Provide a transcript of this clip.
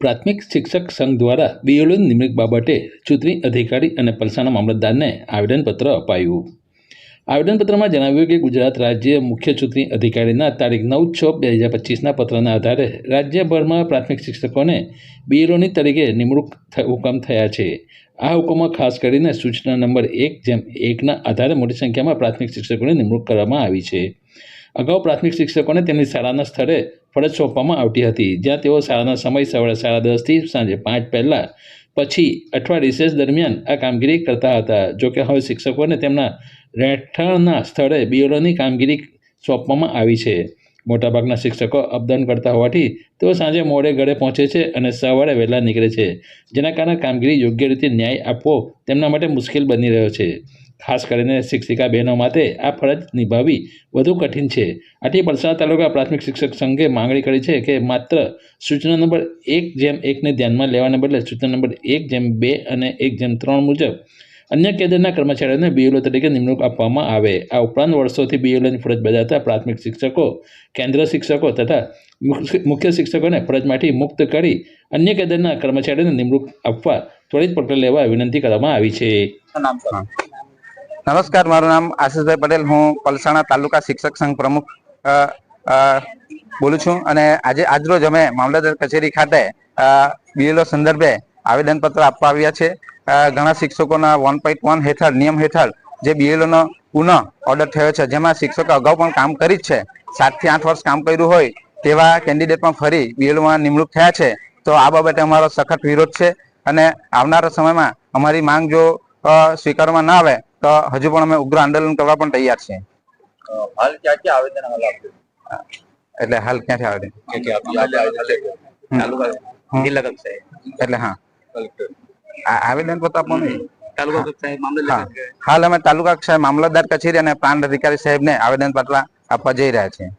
પ્રાથમિક શિક્ષક સંઘ દ્વારા બીએલઓની નિમણૂક બાબતે ચૂંટણી અધિકારી અને પલસાણા મામલતદારને આવેદનપત્ર અપાયું. આવેદનપત્રમાં જણાવ્યું કે ગુજરાત રાજ્ય મુખ્ય ચૂંટણી અધિકારીના તારીખ નવ છ બે હજાર પચીસના પત્રના આધારે રાજ્યભરમાં પ્રાથમિક શિક્ષકોને બીએલઓની તરીકે નિમણૂક હુકમ થયા છે. આ હુકમમાં ખાસ કરીને સૂચના નંબર એક જેમ એકના આધારે મોટી સંખ્યામાં પ્રાથમિક શિક્ષકોની નિમણૂક કરવામાં આવી છે. અગાઉ પ્રાથમિક શિક્ષકોને તેમની શાળાના સ્થળે ફરજ સોંપવામાં આવતી હતી, જ્યાં તેઓ શાળાના સમય સવારે સાડા દસથી સાંજે પાંચ પહેલાં પછી અથવા રિસેસ દરમિયાન આ કામગીરી કરતા હતા. જોકે હવે શિક્ષકોને તેમના રહેઠાણના સ્થળે બીએલઓની કામગીરી સોંપવામાં આવી છે. મોટાભાગના શિક્ષકો અપદાન કરતા હોવાથી તેઓ સાંજે મોડે ઘરે પહોંચે છે અને સવારે વહેલા નીકળે છે, જેના કારણે કામગીરી યોગ્ય રીતે ન્યાય આપવો તેમના માટે મુશ્કેલ બની રહ્યો છે. ખાસ કરીને શિક્ષિકા બહેનો માટે આ ફરજ નિભાવવી વધુ કઠિન છે. આથી વલસાડ તાલુકા પ્રાથમિક શિક્ષક સંઘે માંગણી કરી છે કે માત્ર સૂચના નંબર એક જેમ એકને ધ્યાનમાં લેવાને બદલે સૂચના નંબર એક જેમ બે અને એક જેમ ત્રણ મુજબ અન્ય કેદરના કર્મચારીઓને બીએલઓ તરીકે નિમણૂક આપવામાં આવે. આ ઉપરાંત વર્ષોથી બીએલઓની ફરજ બજાવતા પ્રાથમિક શિક્ષકો, કેન્દ્ર શિક્ષકો તથા મુખ્ય- શિક્ષકોને ફરજમાંથી મુક્ત કરી અન્ય કેડરના કર્મચારીઓને નિમણૂક આપવા ત્વરિત પગલાં લેવા વિનંતી કરવામાં આવી છે. નમસ્કાર, મારું નામ આશીષભાઈ પટેલ. હું પલસાણા તાલુકા શિક્ષક સંઘ પ્રમુખ બોલું છું અને આજે, આજરોજ અમે મામલતદાર કચેરી ખાતે બીએલઓ સંદર્ભે આવેદનપત્ર આપવા આવ્યા છે. ઘણા શિક્ષકોના વન પોઈન્ટ વન હેઠળ, નિયમ હેઠળ જે બીએલઓનો પુનઃ ઓર્ડર થયો છે, જેમાં શિક્ષકો અગાઉ પણ કામ કરી જ છે. સાતથી આઠ વર્ષ કામ કર્યું હોય તેવા કેન્ડિડેટ પણ ફરી બીએલઓમાં નિમણૂક થયા છે. તો આ બાબતે અમારો સખત વિરોધ છે અને આવનારા સમયમાં અમારી માંગ જો સ્વીકારવામાં ના આવે તો હજુ પણ અમે ઉગ્ર આંદોલન કરવા પણ તૈયાર છીએ. હાલ ક્યાં ક્યાં આવેદન હાલ આપ્યું એટલે હાલ ક્યાંથી આવેદન? જિલ્લા કક્ષાએ. એટલે હા. આવેદન પત્ર આપવાનું તાલુકા કક્ષાએ મામલતદાર હાલ અમે તાલુકા કક્ષાએ મામલતદાર કચેરી અને પ્રાંત અધિકારી સાહેબને આવેદન પત્ર આપવા જઈ રહ્યા છીએ.